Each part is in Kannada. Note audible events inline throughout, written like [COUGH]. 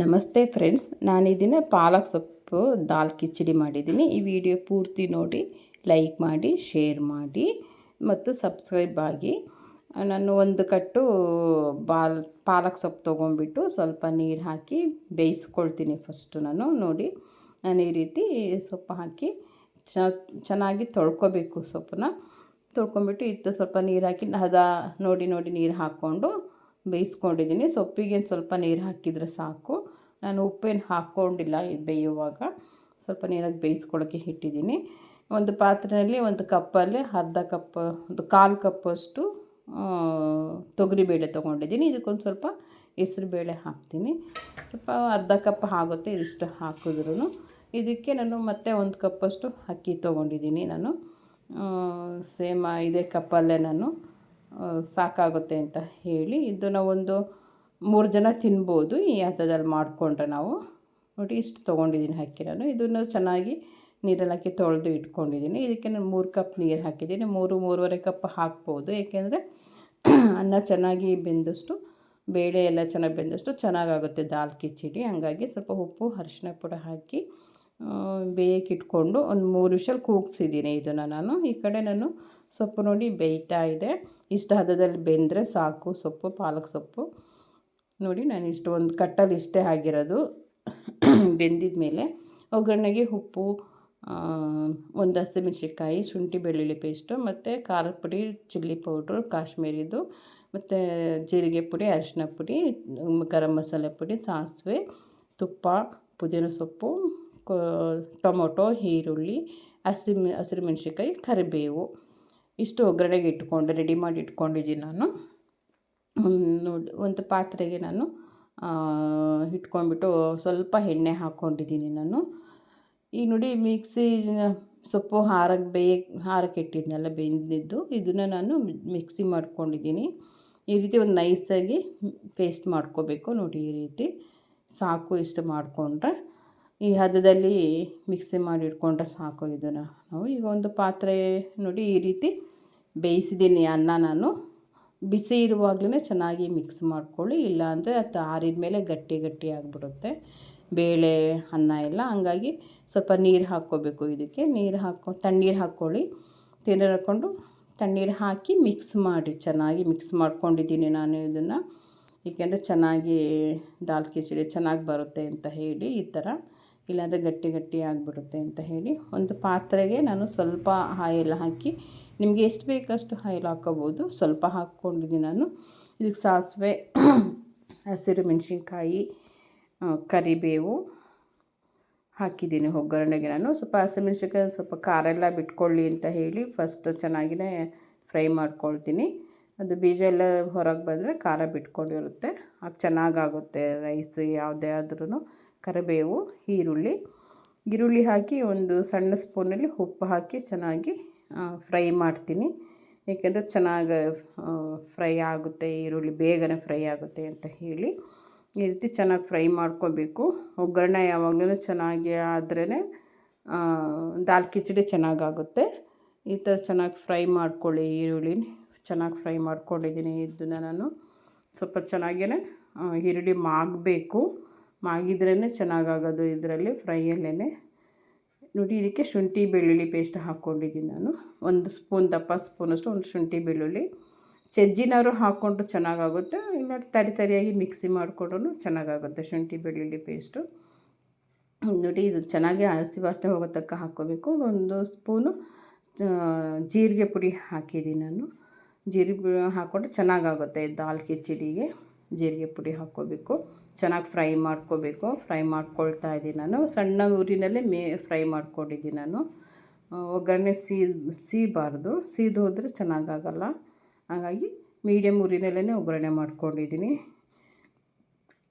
ನಮಸ್ತೆ ಫ್ರೆಂಡ್ಸ್ ನಾನಿದಿನ ಪಾಲಕ್ ಸೊಪ್ಪು, ದಾಲ್ ಕಿಚಡಿ ಮಾಡಿದ್ದೀನಿ. ಈ ವಿಡಿಯೋ ಪೂರ್ತಿ ನೋಡಿ, ಲೈಕ್ ಮಾಡಿ, ಶೇರ್ ಮಾಡಿ ಮತ್ತು ಸಬ್ಸ್ಕ್ರೈಬ್ ಆಗಿ. ನಾನು ಒಂದು ಕಟ್ಟು ಬಾಲ್, ಪಾಲಕ್ ಸೊಪ್ಪು ತೊಗೊಂಡ್ಬಿಟ್ಟು ಸ್ವಲ್ಪ ನೀರು ಹಾಕಿ ಬೇಯಿಸ್ಕೊಳ್ತೀನಿ ಫಸ್ಟು ನಾನು ನೋಡಿ. ನಾನು ಈ ರೀತಿ ಸೊಪ್ಪು ಹಾಕಿ ಚೆನ್ನಾಗಿ ತೊಳ್ಕೊಬೇಕು ಸೊಪ್ಪನ್ನ. ತೊಳ್ಕೊಂಬಿಟ್ಟು ಇತ್ತು ಸ್ವಲ್ಪ ನೀರು ಹಾಕಿ, ಹದ ನೋಡಿ ನೋಡಿ ನೀರು ಹಾಕ್ಕೊಂಡು ಬೇಯಿಸ್ಕೊಂಡಿದ್ದೀನಿ. ಸೊಪ್ಪಿಗೆ ಸ್ವಲ್ಪ ನೀರು ಹಾಕಿದರೆ ಸಾಕು. ನಾನು ಉಪ್ಪೇನು ಹಾಕ್ಕೊಂಡಿಲ್ಲ ಇದು ಬೇಯುವಾಗ. ಸ್ವಲ್ಪ ನೀರಾಗಿ ಬೇಯಿಸ್ಕೊಳ್ಳೋಕ್ಕೆ ಇಟ್ಟಿದ್ದೀನಿ. ಒಂದು ಪಾತ್ರೆಯಲ್ಲಿ ಒಂದು ಕಪ್ಪಲ್ಲಿ ಅರ್ಧ ಕಪ್, ಒಂದು ಕಾಲು ಕಪ್ಪಷ್ಟು ತೊಗರಿಬೇಳೆ ತೊಗೊಂಡಿದ್ದೀನಿ. ಇದಕ್ಕೊಂದು ಸ್ವಲ್ಪ ಹೆಸ್ರುಬೇಳೆ ಹಾಕ್ತೀನಿ. ಸ್ವಲ್ಪ ಅರ್ಧ ಕಪ್ ಆಗುತ್ತೆ ಇದಿಷ್ಟು ಹಾಕಿದ್ರೂ ಇದಕ್ಕೆ ನಾನು ಮತ್ತೆ ಒಂದು ಕಪ್ಪಷ್ಟು ಅಕ್ಕಿ ತೊಗೊಂಡಿದ್ದೀನಿ ನಾನು. ಸೇಮ್ ಇದೇ ಕಪ್ಪಲ್ಲೇ ನಾನು ಸಾಕಾಗುತ್ತೆ ಅಂತ ಹೇಳಿ. ಇದನ್ನು ಒಂದು ಮೂರು ಜನ ತಿನ್ಬೋದು, ಈ ಹತ್ತದಲ್ಲಿ ಮಾಡಿಕೊಂಡ್ರೆ ನಾವು. ನೋಡಿ, ಇಷ್ಟು ತೊಗೊಂಡಿದ್ದೀನಿ ಹಾಕಿ ನಾನು. ಇದನ್ನು ಚೆನ್ನಾಗಿ ನೀರಲ್ಲಿ ಹಾಕಿ ತೊಳೆದು ಇಟ್ಕೊಂಡಿದ್ದೀನಿ. ಇದಕ್ಕೆ ನಾನು ಮೂರು ಕಪ್ ನೀರು ಹಾಕಿದ್ದೀನಿ. ಮೂರು, ಮೂರುವರೆ ಕಪ್ ಹಾಕ್ಬೋದು. ಏಕೆಂದರೆ [CLEARS THROAT] ಅನ್ನ ಚೆನ್ನಾಗಿ ಬೆಂದಷ್ಟು, ಬೇಳೆ ಎಲ್ಲ ಚೆನ್ನಾಗಿ ಬೆಂದಷ್ಟು ಚೆನ್ನಾಗಾಗುತ್ತೆ ದಾಲ್ ಕಿಚಡಿ. ಹಂಗಾಗಿ ಸ್ವಲ್ಪ ಉಪ್ಪು ಅರಿಶಿನ ಪುಡಿ ಹಾಕಿ ಬೇಯಕ್ಕೆ ಇಟ್ಕೊಂಡು ಒಂದು ಮೂರು ವಿಷಲ್ ಕೂಗಿಸಿದ್ದೀನಿ ಇದನ್ನು ನಾನು. ಈ ಕಡೆ ನಾನು ಸೊಪ್ಪು ನೋಡಿ ಬೇಯ್ತಾ ಇದೆ. ಇಷ್ಟು ಹದದಲ್ಲಿ ಬೆಂದರೆ ಸಾಕು ಸೊಪ್ಪು, ಪಾಲಕ್ ಸೊಪ್ಪು. ನೋಡಿ, ನಾನು ಇಷ್ಟು ಒಂದು ಕಟ್ಟಲ್ಲಿ ಇಷ್ಟೇ ಆಗಿರೋದು. ಬೆಂದಿದ ಮೇಲೆ ಒಗ್ಗರಣೆಗೆ ಉಪ್ಪು ಒಂದು ಹಸಿಮೆಣ್ಸಿನ್ಕಾಯಿ, ಶುಂಠಿ ಬೆಳ್ಳುಳ್ಳಿ ಪೇಸ್ಟು ಮತ್ತು ಖಾರದ ಪುಡಿ ಚಿಲ್ಲಿ ಪೌಡ್ರು ಕಾಶ್ಮೀರಿದು, ಮತ್ತು ಜೀರಿಗೆ ಪುಡಿ ಅರಿಶಿನ ಪುಡಿ, ಗರಂ ಮಸಾಲೆ ಪುಡಿ, ಸಾಸಿವೆ, ತುಪ್ಪ, ಪುದೀನ ಸೊಪ್ಪು ಟೊಮೊಟೊ, ಈರುಳ್ಳಿ ಹಸಿ ಹಸಿರು ಮೆಣ್ಸಿನ್ಕಾಯಿ, ಕರಿಬೇವು. ಇಷ್ಟು ಒಗ್ಗರಣೆಗೆ ಇಟ್ಕೊಂಡು ರೆಡಿ ಮಾಡಿ ಇಟ್ಕೊಂಡಿದ್ದೀನಿ ನಾನು. ನೋಡಿ, ಒಂದು ಪಾತ್ರೆಗೆ ನಾನು ಇಟ್ಕೊಂಡ್ಬಿಟ್ಟು ಸ್ವಲ್ಪ ಎಣ್ಣೆ ಹಾಕ್ಕೊಂಡಿದ್ದೀನಿ ನಾನು. ಈಗ ನೋಡಿ ಮಿಕ್ಸಿ, ಸೊಪ್ಪು ಹಾರಕ್ಕೆ ಬೇಯ ಹಾರಕ್ಕೆ ಇಟ್ಟಿದ್ನಲ್ಲ ಬೆಂದಿದ್ದು, ಇದನ್ನು ನಾನು ಮಿಕ್ಸಿ ಮಾಡ್ಕೊಂಡಿದ್ದೀನಿ. ಈ ರೀತಿ ಒಂದು ನೈಸಾಗಿ ಪೇಸ್ಟ್ ಮಾಡ್ಕೋಬೇಕು ನೋಡಿ ಈ ರೀತಿ. ಸಾಕು ಇಷ್ಟು ಮಾಡಿಕೊಂಡ್ರೆ. ಈ ಹದದಲ್ಲಿ ಮಿಕ್ಸಿ ಮಾಡಿ ಇಟ್ಕೊಂಡ್ರೆ ಸಾಕು ಇದನ್ನು. ನಾವು ಈಗ ಒಂದು ಪಾತ್ರೆ ನೋಡಿ ಈ ರೀತಿ ಬೇಯಿಸಿದ್ದೀನಿ ಅನ್ನ ನಾನು. ಬಿಸಿ ಇರುವಾಗಲೇ ಚೆನ್ನಾಗಿ ಮಿಕ್ಸ್ ಮಾಡ್ಕೊಳ್ಳಿ, ಇಲ್ಲಾಂದರೆ ಅದು ಆರಿದ ಮೇಲೆ ಗಟ್ಟಿ ಗಟ್ಟಿ ಆಗಿಬಿಡುತ್ತೆ. ಬೇಳೆ, ಅನ್ನ ಎಲ್ಲ, ಹಂಗಾಗಿ ಸ್ವಲ್ಪ ನೀರು ಹಾಕ್ಕೋಬೇಕು ಇದಕ್ಕೆ. ನೀರು ಹಾಕೊ, ತಣ್ಣೀರು ಹಾಕ್ಕೊಳ್ಳಿ. ತಣ್ಣೀರು ಹಾಕ್ಕೊಂಡು ತಣ್ಣೀರು ಹಾಕಿ ಮಿಕ್ಸ್ ಮಾಡಿ, ಚೆನ್ನಾಗಿ ಮಿಕ್ಸ್ ಮಾಡ್ಕೊಂಡಿದ್ದೀನಿ ನಾನು ಇದನ್ನು. ಏಕೆಂದರೆ ಚೆನ್ನಾಗಿ ದಾಲ್ ಕಿಚಡಿ ಚೆನ್ನಾಗಿ ಬರುತ್ತೆ ಅಂತ ಹೇಳಿ ಈ ಥರ. ಇಲ್ಲಾಂದರೆ ಗಟ್ಟಿ ಗಟ್ಟಿ ಆಗಿಬಿಡುತ್ತೆ ಅಂತ ಹೇಳಿ. ಒಂದು ಪಾತ್ರೆಗೆ ನಾನು ಸ್ವಲ್ಪ ಆಯಿಲ್ ಹಾಕಿ ನಿಮಗೆ ಎಷ್ಟು ಬೇಕಷ್ಟು ಆಯಿಲ್ ಹಾಕ್ಕೋಬೋದು. ಸ್ವಲ್ಪ ಹಾಕ್ಕೊಂಡಿದ್ದೀನಿ ನಾನು. ಇದಕ್ಕೆ ಸಾಸಿವೆ, ಹಸಿರು ಮೆಣಸಿನ್ಕಾಯಿ ಕರಿಬೇವು ಹಾಕಿದ್ದೀನಿ ಒಗ್ಗರಣೆಗೆ ನಾನು. ಸ್ವಲ್ಪ ಹಸಿಮೆಣ್ಸಿನ್ಕಾಯಿ ಸ್ವಲ್ಪ ಖಾರ ಎಲ್ಲ ಬಿಟ್ಕೊಳ್ಳಿ ಅಂತ ಹೇಳಿ ಫಸ್ಟ್ ಚೆನ್ನಾಗಿಯೇ ಫ್ರೈ ಮಾಡ್ಕೊಳ್ತೀನಿ. ಅದು ಬೀಜ ಎಲ್ಲ ಹೊರಗೆ ಬಂದರೆ ಖಾರ ಬಿಟ್ಕೊಂಡಿರುತ್ತೆ. ಆಗ ಚೆನ್ನಾಗಾಗುತ್ತೆ ರೈಸ್ ಯಾವುದೇ ಆದ್ರೂ ಕರಿಬೇವು, ಈರುಳ್ಳಿ ಈರುಳ್ಳಿ ಹಾಕಿ ಒಂದು ಸಣ್ಣ ಸ್ಪೂನಲ್ಲಿ ಉಪ್ಪು ಹಾಕಿ ಚೆನ್ನಾಗಿ ಫ್ರೈ ಮಾಡ್ತೀನಿ. ಏಕೆಂದರೆ ಚೆನ್ನಾಗಿ ಫ್ರೈ ಆಗುತ್ತೆ, ಈರುಳ್ಳಿ ಬೇಗನೆ ಫ್ರೈ ಆಗುತ್ತೆ ಅಂತ ಹೇಳಿ ಈ ರೀತಿ ಚೆನ್ನಾಗಿ ಫ್ರೈ ಮಾಡ್ಕೋಬೇಕು. ಒಗ್ಗರಣೆ ಯಾವಾಗಲೂ ಚೆನ್ನಾಗಿ ಆದ್ರೇ ದಾಲ್ ಕಿಚಡಿ ಚೆನ್ನಾಗಾಗುತ್ತೆ. ಈ ಥರ ಚೆನ್ನಾಗಿ ಫ್ರೈ ಮಾಡ್ಕೊಳ್ಳಿ ಈರುಳ್ಳಿ. ಚೆನ್ನಾಗಿ ಫ್ರೈ ಮಾಡ್ಕೊಂಡಿದ್ದೀನಿ ಇದನ್ನು ನಾನು. ಸ್ವಲ್ಪ ಚೆನ್ನಾಗೇ ಈರುಳ್ಳಿ ಮಾಗಬೇಕು. ಮಾಗಿದ್ರೇ ಚೆನ್ನಾಗಾಗೋದು ಇದರಲ್ಲಿ ಫ್ರೈಯಲ್ಲೇ ನೋಡಿ, ಇದಕ್ಕೆ ಶುಂಠಿ, ಬೆಳ್ಳುಳ್ಳಿ ಪೇಸ್ಟ್ ಹಾಕ್ಕೊಂಡಿದ್ದೀನಿ ನಾನು. ಒಂದು ಸ್ಪೂನ್ ದಪ್ಪ ಸ್ಪೂನಷ್ಟು ಒಂದು ಶುಂಠಿ, ಬೆಳ್ಳುಳ್ಳಿ. ಚಜ್ಜಿನಾರು ಹಾಕ್ಕೊಂಡು ಚೆನ್ನಾಗಾಗುತ್ತೆ. ಇಲ್ಲ ತರಿ ತರಿಯಾಗಿ ಮಿಕ್ಸಿ ಮಾಡಿಕೊಂಡ್ರು ಚೆನ್ನಾಗಾಗುತ್ತೆ ಶುಂಠಿ, ಬೆಳ್ಳುಳ್ಳಿ ಪೇಸ್ಟು ನೋಡಿ, ಇದು ಚೆನ್ನಾಗಿ ಹಸಿ ವಾಸನೆ ಹೋಗೋ ತಕ್ಕ ಹಾಕ್ಕೋಬೇಕು. ಒಂದು ಸ್ಪೂನು ಜೀರಿಗೆ ಪುಡಿ ಹಾಕಿದ್ದೀನಿ ನಾನು. ಜೀರಿಗೆ ಹಾಕ್ಕೊಂಡು ಚೆನ್ನಾಗಾಗುತ್ತೆ ದಾಲ್ ಕಿಚಡಿಗೆ. ಜೀರಿಗೆ ಪುಡಿ ಹಾಕ್ಕೋಬೇಕು. ಚೆನ್ನಾಗಿ ಫ್ರೈ ಮಾಡ್ಕೋಬೇಕು. ಫ್ರೈ ಮಾಡ್ಕೊಳ್ತಾ ಇದ್ದೀನಿ ನಾನು. ಸಣ್ಣ ಊರಿನಲ್ಲೇ ಮೇ ಫ್ರೈ ಮಾಡ್ಕೊಂಡಿದ್ದೀನಿ ನಾನು. ಒಗ್ಗರಣೆ ಸೀ, ಸೀಬಾರ್ದು. ಸೀದು ಹೋದರೆ ಚೆನ್ನಾಗಾಗಲ್ಲ. ಹಾಗಾಗಿ ಮೀಡಿಯಮ್ ಊರಿನಲ್ಲೇ ಒಗ್ಗರಣೆ ಮಾಡ್ಕೊಂಡಿದ್ದೀನಿ.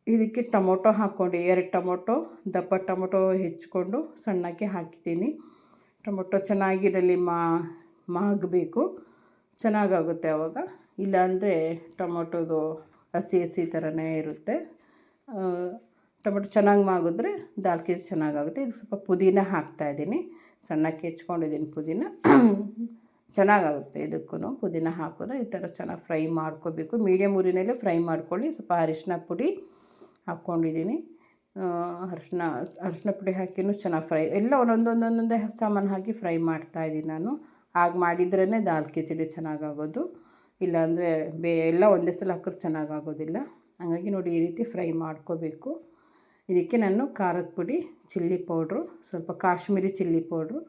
ಇದಕ್ಕೆ ಟೊಮೊಟೊ ಹಾಕ್ಕೊಂಡು, ಎರಡು ಟೊಮೊಟೊ, ದಪ್ಪ ಟೊಮೊಟೊ ಹೆಚ್ಕೊಂಡು ಸಣ್ಣಕ್ಕೆ ಹಾಕಿದ್ದೀನಿ. ಟೊಮೊಟೊ ಚೆನ್ನಾಗಿರಲಿ ಮಾ, ಮಾಗಬೇಕು. ಚೆನ್ನಾಗಾಗುತ್ತೆ ಆವಾಗ ಇಲ್ಲಾಂದರೆ ಟೊಮೊಟೊದು ಹಸಿ ಹಸಿ ಥರನೇ ಇರುತ್ತೆ. ಟೊಮೆಟೊ ಚೆನ್ನಾಗಿ ಮಾಗಿದ್ರೆ ದಾಲ್ ಕೆಜಿ ಚೆನ್ನಾಗಾಗುತ್ತೆ. ಇದು ಸ್ವಲ್ಪ ಪುದೀನ ಹಾಕ್ತಾಯಿದ್ದೀನಿ ಸಣ್ಣಕ್ಕೆ ಹೆಚ್ಕೊಂಡಿದ್ದೀನಿ ಪುದೀನ. ಚೆನ್ನಾಗಾಗುತ್ತೆ ಇದಕ್ಕೂ ಪುದೀನ ಹಾಕಿದ್ರೆ ಈ ಥರ ಚೆನ್ನಾಗಿ ಫ್ರೈ ಮಾಡ್ಕೋಬೇಕು. ಮೀಡಿಯಮ್ ಊರಿನಲ್ಲೇ ಫ್ರೈ ಮಾಡ್ಕೊಳ್ಳಿ. ಸ್ವಲ್ಪ ಅರಿಶಿನ ಪುಡಿ ಹಾಕ್ಕೊಂಡಿದ್ದೀನಿ. ಅರಿಶಿನ ಅರಿಶಿನ ಪುಡಿ ಹಾಕಿನೂ ಚೆನ್ನಾಗಿ ಫ್ರೈ, ಎಲ್ಲ ಒಂದೊಂದೊಂದೊಂದೊಂದೇ ಸಾಮಾನು ಹಾಕಿ ಫ್ರೈ ಮಾಡ್ತಾಯಿದ್ದೀನಿ ನಾನು. ಹಾಗೆ ಮಾಡಿದ್ರೇ ದಾಲ್ ಕಿಚಡಿ ಚೆನ್ನಾಗಾಗೋದು. ಇಲ್ಲಾಂದರೆ ಬೇ ಎಲ್ಲ ಒಂದೇ ಸಲ ಹಾಕಿದ್ರೆ ಚೆನ್ನಾಗಾಗೋದಿಲ್ಲ. ಹಾಗಾಗಿ ನೋಡಿ ಈ ರೀತಿ ಫ್ರೈ ಮಾಡ್ಕೋಬೇಕು. ಇದಕ್ಕೆ ನಾನು ಖಾರದ ಪುಡಿ, ಚಿಲ್ಲಿ ಪೌಡ್ರು, ಸ್ವಲ್ಪ ಕಾಶ್ಮೀರಿ ಚಿಲ್ಲಿ ಪೌಡ್ರು.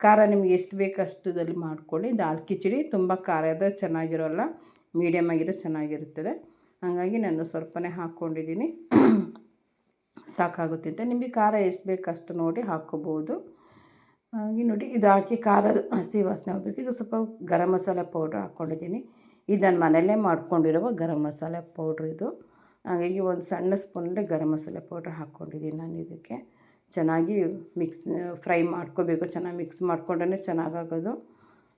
ಖಾರ ನಿಮ್ಗೆ ಎಷ್ಟು ಬೇಕು ಅಷ್ಟದಲ್ಲಿ ಮಾಡ್ಕೊಳ್ಳಿ. ದಾಲ್ ಕಿಚಡಿ ತುಂಬ ಖಾರ ಚೆನ್ನಾಗಿರೋಲ್ಲ ಮೀಡಿಯಮ್ ಆಗಿರೋ ಚೆನ್ನಾಗಿರುತ್ತದೆ. ಹಾಗಾಗಿ ನಾನು ಸ್ವಲ್ಪನೇ ಹಾಕ್ಕೊಂಡಿದ್ದೀನಿ. ಸಾಕಾಗುತ್ತೆ ಅಂತ. ನಿಮಗೆ ಖಾರ ಎಷ್ಟು ಬೇಕು ಅಷ್ಟು ನೋಡಿ ಹಾಕ್ಕೋಬೋದು. ಹಾಗೆ ನೋಡಿ, ಇದು ಹಾಕಿ ಖಾರ ಹಸಿ ವಾಸನೆ ಹೋಗ್ಬೇಕು. ಇದು ಸ್ವಲ್ಪ ಗರಂ ಮಸಾಲೆ ಪೌಡ್ರ್ ಹಾಕ್ಕೊಂಡಿದ್ದೀನಿ. ಇದು ಮನೆಯಲ್ಲೇ ಮಾಡ್ಕೊಂಡಿರುವ ಗರಂ ಮಸಾಲೆ ಪೌಡ್ರ್ ಇದು. ಹಾಗಾಗಿ ಒಂದು ಸಣ್ಣ ಸ್ಪೂನಲ್ಲಿ ಗರಂ ಮಸಾಲೆ ಪೌಡ್ರ್ ಹಾಕ್ಕೊಂಡಿದ್ದೀನಿ ನಾನು ಇದಕ್ಕೆ. ಚೆನ್ನಾಗಿ ಮಿಕ್ಸ್ ಫ್ರೈ ಮಾಡ್ಕೋಬೇಕು. ಚೆನ್ನಾಗಿ ಮಿಕ್ಸ್ ಮಾಡ್ಕೊಂಡ್ರೆ ಚೆನ್ನಾಗಾಗೋದು.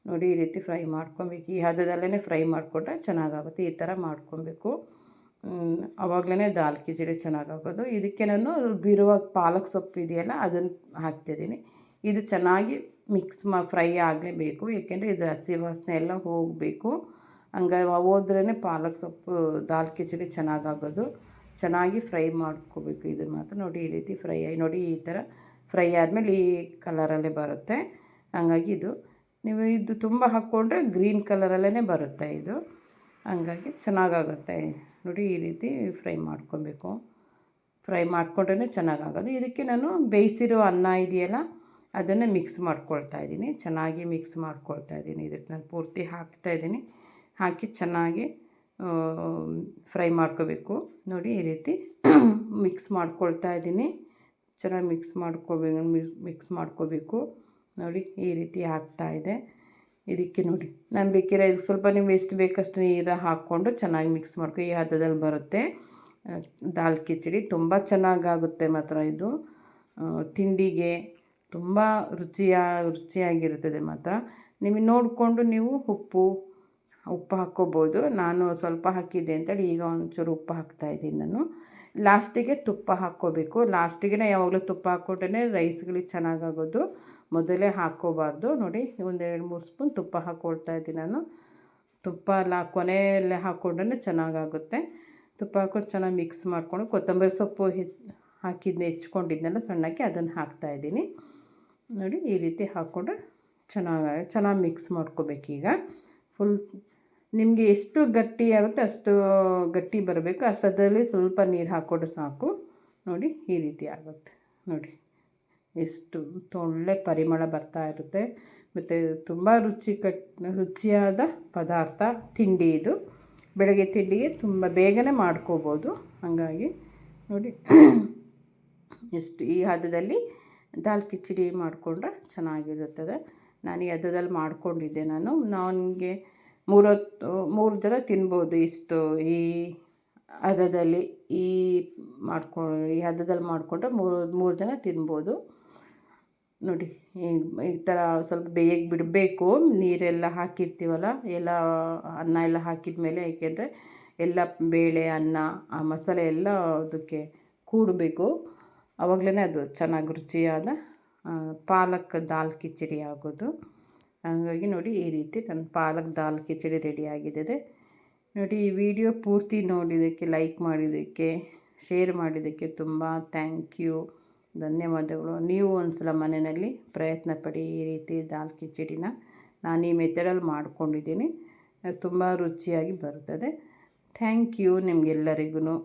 ನೋಡಿ, ಈ ರೀತಿ ಫ್ರೈ ಮಾಡ್ಕೊಬೇಕು. ಈ ಹದದಲ್ಲೇ ಫ್ರೈ ಮಾಡಿಕೊಂಡ್ರೆ ಚೆನ್ನಾಗಾಗುತ್ತೆ. ಈ ಥರ ಮಾಡ್ಕೊಬೇಕು. ಆವಾಗಲೇ ದಾಲ್ ಕಿಚಡಿ ಚೆನ್ನಾಗಾಗೋದು. ಇದಕ್ಕೆ ನಾನು ಬಿರುವ ಪಾಲಕ್ ಸೊಪ್ಪು ಇದೆಯಲ್ಲ, ಅದನ್ನು ಹಾಕ್ತಿದ್ದೀನಿ. ಇದು ಚೆನ್ನಾಗಿ ಮಿಕ್ಸ್ ಮಾ ಫ್ರೈ ಆಗಲೇಬೇಕು. ಏಕೆಂದರೆ ಇದು ಹಸಿ ವಾಸನೆ ಎಲ್ಲ ಹೋಗಬೇಕು. ಹಂಗಾಗಿ ಹೋದ್ರೇ ಪಾಲಕ್ ಸೊಪ್ಪು, ದಾಲ್ ಕಿಚಡಿ ಚೆನ್ನಾಗಾಗೋದು. ಚೆನ್ನಾಗಿ ಫ್ರೈ ಮಾಡ್ಕೋಬೇಕು. ಇದು ಮಾತ್ರ ನೋಡಿ ಈ ರೀತಿ ಫ್ರೈ ಆಗಿ ನೋಡಿ ಈ ಥರ ಫ್ರೈ ಆದಮೇಲೆ ಈ ಕಲರಲ್ಲೇ ಬರುತ್ತೆ. ಹಂಗಾಗಿ ಇದು ನೀವು ಇದು ತುಂಬ ಹಾಕ್ಕೊಂಡ್ರೆ ಗ್ರೀನ್ ಕಲರಲ್ಲೇ ಬರುತ್ತೆ ಇದು. ಹಂಗಾಗಿ ಚೆನ್ನಾಗಾಗುತ್ತೆ. ನೋಡಿ ಈ ರೀತಿ ಫ್ರೈ ಮಾಡ್ಕೊಬೇಕು. ಫ್ರೈ ಮಾಡ್ಕೊಂಡ್ರೆ ಚೆನ್ನಾಗಾಗೋದು. ಇದಕ್ಕೆ ನಾನು ಬೇಯಿಸಿರೋ ಅನ್ನ ಇದೆಯಲ್ಲ, ಅದನ್ನು ಮಿಕ್ಸ್ ಮಾಡ್ಕೊಳ್ತಾ ಇದ್ದೀನಿ. ಚೆನ್ನಾಗಿ ಮಿಕ್ಸ್ ಮಾಡ್ಕೊಳ್ತಾ ಇದ್ದೀನಿ. ಇದಕ್ಕೆ ನಾನು ಪೂರ್ತಿ ಹಾಕ್ತಾಯಿದ್ದೀನಿ ಹಾಕಿ ಚೆನ್ನಾಗಿ ಫ್ರೈ ಮಾಡ್ಕೋಬೇಕು. ನೋಡಿ ಈ ರೀತಿ [COUGHS] ಮಿಕ್ಸ್ ಮಾಡ್ಕೊಳ್ತಾ ಇದ್ದೀನಿ. ಚೆನ್ನಾಗಿ ಮಿಕ್ಸ್ ಮಾಡ್ಕೋಬೇಕು ಮಿಕ್ಸ್ ಮಾಡ್ಕೋಬೇಕು ನೋಡಿ ಈ ರೀತಿ ಆಗ್ತಾಯಿದೆ ಇದಕ್ಕೆ ನೋಡಿ, ನಾನು ಬೇಕಿರೋ ಇದಕ್ಕೆ ಸ್ವಲ್ಪ ನಿಮ್ಗೆ ಎಷ್ಟು ಬೇಕಷ್ಟು ನೀರು ಹಾಕ್ಕೊಂಡು ಚೆನ್ನಾಗಿ ಮಿಕ್ಸ್ ಮಾಡ್ಕೊ, ಈ ಹದದಲ್ಲಿ ಬರುತ್ತೆ. ದಾಲ್ ಕಿಚಡಿ ತುಂಬ ಚೆನ್ನಾಗಾಗುತ್ತೆ ಮಾತ್ರ ಇದು. ತಿಂಡಿಗೆ ತುಂಬ ರುಚಿಯ, ರುಚಿಯಾಗಿರುತ್ತದೆ ಮಾತ್ರ. ನಿಮಗೆ ನೋಡಿಕೊಂಡು ನೀವು ಉಪ್ಪು ಉಪ್ಪು ಹಾಕ್ಕೋಬೋದು. ನಾನು ಸ್ವಲ್ಪ ಹಾಕಿದ್ದೆ ಅಂತೇಳಿ ಈಗ ಒಂಚೂರು ಉಪ್ಪು ಹಾಕ್ತಾಯಿದ್ದೀನಿ ನಾನು. ಲಾಸ್ಟಿಗೆ ತುಪ್ಪ ಹಾಕ್ಕೋಬೇಕು. ಲಾಸ್ಟಿಗೆ ಯಾವಾಗಲೂ ತುಪ್ಪ ಹಾಕ್ಕೊಂಡ್ರೆ ರೈಸ್ಗಳಿಗೆ ಚೆನ್ನಾಗಾಗೋದು. ಮೊದಲೇ ಹಾಕ್ಕೋಬಾರ್ದು. ನೋಡಿ ಒಂದು ಎರಡು ಮೂರು ಸ್ಪೂನ್ ತುಪ್ಪ ಹಾಕ್ಕೊಳ್ತಾ ಇದ್ದೀನಿ ನಾನು. ತುಪ್ಪ ಎಲ್ಲ ಕೊನೆಯಲ್ಲೇ ಹಾಕ್ಕೊಂಡ್ರೆ ಚೆನ್ನಾಗಾಗುತ್ತೆ. ತುಪ್ಪ ಹಾಕ್ಕೊಂಡು ಚೆನ್ನಾಗಿ ಮಿಕ್ಸ್ ಮಾಡಿಕೊಂಡು ಕೊತ್ತಂಬರಿ ಸೊಪ್ಪು ಹಾಕಿದ್ನ, ಹೆಚ್ಕೊಂಡಿದ್ನೆಲ್ಲ ಸಣ್ಣಕ್ಕೆ ಅದನ್ನು ಹಾಕ್ತಾಯಿದ್ದೀನಿ ನೋಡಿ, ಈ ರೀತಿ ಹಾಕ್ಕೊಂಡ್ರೆ ಚೆನ್ನಾಗಿ ಚೆನ್ನಾಗಿ ಮಿಕ್ಸ್ ಮಾಡ್ಕೋಬೇಕೀಗ. ಫುಲ್ ನಿಮಗೆ ಎಷ್ಟು ಗಟ್ಟಿ ಆಗುತ್ತೆ ಅಷ್ಟು ಗಟ್ಟಿ ಬರಬೇಕು. ಅಷ್ಟರಲ್ಲಿ ಸ್ವಲ್ಪ ನೀರು ಹಾಕ್ಕೊಂಡ್ರೆ ಸಾಕು. ನೋಡಿ, ಈ ರೀತಿ ಆಗುತ್ತೆ. ನೋಡಿ, ಎಷ್ಟು ಒಳ್ಳೆ ಪರಿಮಳ ಬರ್ತಾ ಇರುತ್ತೆ. ಮತ್ತು ತುಂಬ ರುಚಿ ಕಟ್ ರುಚಿಯಾದ ಪದಾರ್ಥ ತಿಂಡಿ ಇದು. ಬೆಳಗ್ಗೆ ತಿಂಡಿಗೆ ತುಂಬ ಬೇಗನೆ ಮಾಡ್ಕೋಬೋದು. ಹಾಗಾಗಿ, ನೋಡಿ, ಎಷ್ಟು ಈ ಹದದಲ್ಲಿ ದಾಲ್ ಕಿಚಡಿ ಮಾಡಿಕೊಂಡ್ರೆ ಚೆನ್ನಾಗಿರುತ್ತದೆ. ನಾನು ಈ ಹದದಲ್ಲಿ ಮಾಡಿಕೊಂಡಿದ್ದೆ ನಾನು. ನನಗೆ ಮೂರೊತ್ತು ಮೂರು ಜನ ತಿನ್ಬೋದು ಇಷ್ಟು ಈ ಹದದಲ್ಲಿ. ಈ ಮಾಡ್ಕೊ, ಈ ಹದದಲ್ಲಿ ಮಾಡಿಕೊಂಡ್ರೆ ಮೂರು ಮೂರು ಜನ ತಿನ್ಬೋದು. ನೋಡಿ, ಈ ಥರ ಸ್ವಲ್ಪ ಬೇಯಕ್ಕೆ ಬಿಡಬೇಕು. ನೀರೆಲ್ಲ ಹಾಕಿರ್ತೀವಲ್ಲ, ಎಲ್ಲ ಅನ್ನ ಎಲ್ಲ ಹಾಕಿದ ಮೇಲೆ ಏಕೆಂದರೆ ಎಲ್ಲ ಬೇಳೆ, ಅನ್ನ, ಆ ಮಸಾಲೆ ಎಲ್ಲ ಅದಕ್ಕೆ ಕೂಡಬೇಕು. ಆವಾಗಲೇ ಅದು ಚೆನ್ನಾಗಿ ರುಚಿಯಾದ ಪಾಲಕ್, ದಾಲ್, ಕಿಚಡಿ ಆಗೋದು. ಹಾಗಾಗಿ ನೋಡಿ ಈ ರೀತಿ ನನ್ನ ಪಾಲಕ್ ದಾಲ್ ಕಿಚಡಿ ರೆಡಿ ಆಗಿದೆ ನೋಡಿ ಈ ವಿಡಿಯೋ ಪೂರ್ತಿ ನೋಡಿದ್ದಕ್ಕೆ, ಲೈಕ್ ಮಾಡಿದ್ದಕ್ಕೆ, ಶೇರ್ ಮಾಡಿದ್ದಕ್ಕೆ ತುಂಬ ಥ್ಯಾಂಕ್ ಯು. ಧನ್ಯವಾದಗಳು. ನೀವು ಒಂದು ಸಲ ಮನೆಯಲ್ಲಿ ಪ್ರಯತ್ನ ಪಡಿ ಈ ರೀತಿ ದಾಲ್ ಕಿಚಡಿನ. ನಾನು ಈ ಮೆಥಡಲ್ಲಿ ಮಾಡ್ಕೊಂಡಿದ್ದೀನಿ. ತುಂಬ ರುಚಿಯಾಗಿ ಬರ್ತದೆ. ಥ್ಯಾಂಕ್ ಯು ನಿಮಗೆಲ್ಲರಿಗೂ